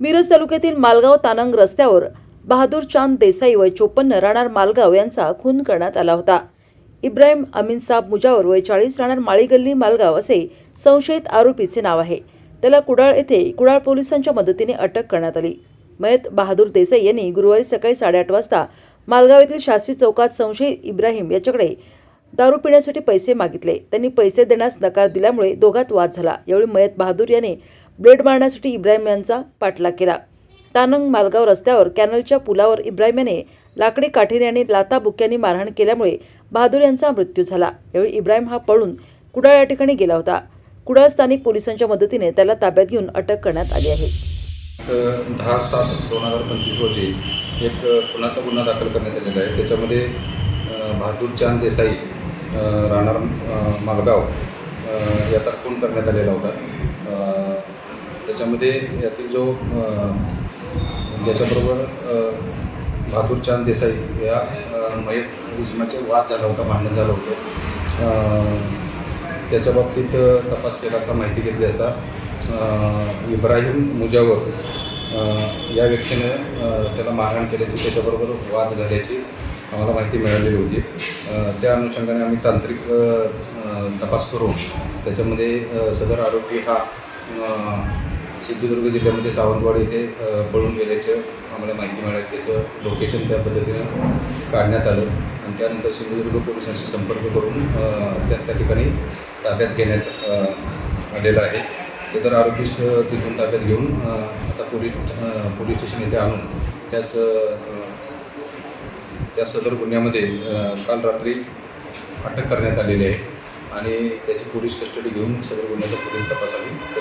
मिरज तालुक्यातील मालगाव तानंग रस्त्यावर बहादूर चांद देसाई वय चोपन्न राहणार मालगाव यांचा खून करण्यात आला होता. इब्राहिम अमीन साब मुजावर वय चाळीस राहणार माळीगल्ली मालगाव असे संशयित आरोपीचे नाव आहे. त्याला कुडाळ येथे कुडाळ पोलिसांच्या मदतीने अटक करण्यात आली. मयत बहादूर देसाई यांनी गुरुवारी सकाळी साडेआठ वाजता मालगाव येथील शास्त्री चौकात संशयित इब्राहिम याच्याकडे दारू पिण्यासाठी पैसे मागितले. त्यांनी पैसे देण्यास नकार दिल्यामुळे दोघात वाद झाला. यावेळी मयत बहादूर याने ब्लेड मारण्यासाठी इब्राहिम यांचा पाठलाग केला. तानंग मालगाव रस्त्यावर कॅनलच्या पुलावर इब्राहिम याने लाकडी काठीने आणि लाता बुक्यांनी मारहाण केल्यामुळे बहादूर यांचा मृत्यू झाला. यावेळी इब्राहिम हा पळून कुडाळ या ठिकाणी गेला होता. कुडाळ स्थानिक पोलिसांच्या मदतीने त्याला ताब्यात घेऊन अटक करण्यात आली आहे. दहा सात दोन हजार पंचवीस रोजी एक खुनाचा गुन्हा दाखल करण्यात आलेला आहे. त्याच्यामध्ये बहादूर चांद देसाई राहणार मालगाव याचा खून करण्यात आलेला होता. त्याच्यामध्ये यातील जो ज्याच्याबरोबर बहादूर चांद देसाई या मयत इसमाचे वाद झाला होता भांडण झालं होतं. त्याच्या बाबतीत तपास केला असता माहिती घेतली असता इब्राहिम मुजावर या व्यक्तीने त्याला मारहाण केल्याची त्याच्याबरोबर वाद झाल्याची आम्हाला माहिती मिळालेली होती. त्या अनुषंगाने आम्ही तांत्रिक तपास करून त्याच्यामध्ये सदर आरोपी हा सिंधुदुर्ग जिल्ह्यामध्ये सावंतवाडी येथे पळून गेल्याचं आम्हाला माहिती मिळाली. त्याचं लोकेशन त्या पद्धतीनं काढण्यात आलं. आणि त्यानंतर सिंधुदुर्ग पोलिसांशी संपर्क करून त्याच त्या ठिकाणी ताब्यात घेण्यात आलेलं आहे. सदर आरोपीस तिथून ताब्यात घेऊन आता पोलीस पोलीस स्टेशन येथे आणून त्यास त्या सदर गुन्ह्यामध्ये काल रात्री अटक करण्यात आलेली आहे. आणि त्याची पोलीस कस्टडी घेऊन सदर गुन्ह्याचा पुढील तपास आम्ही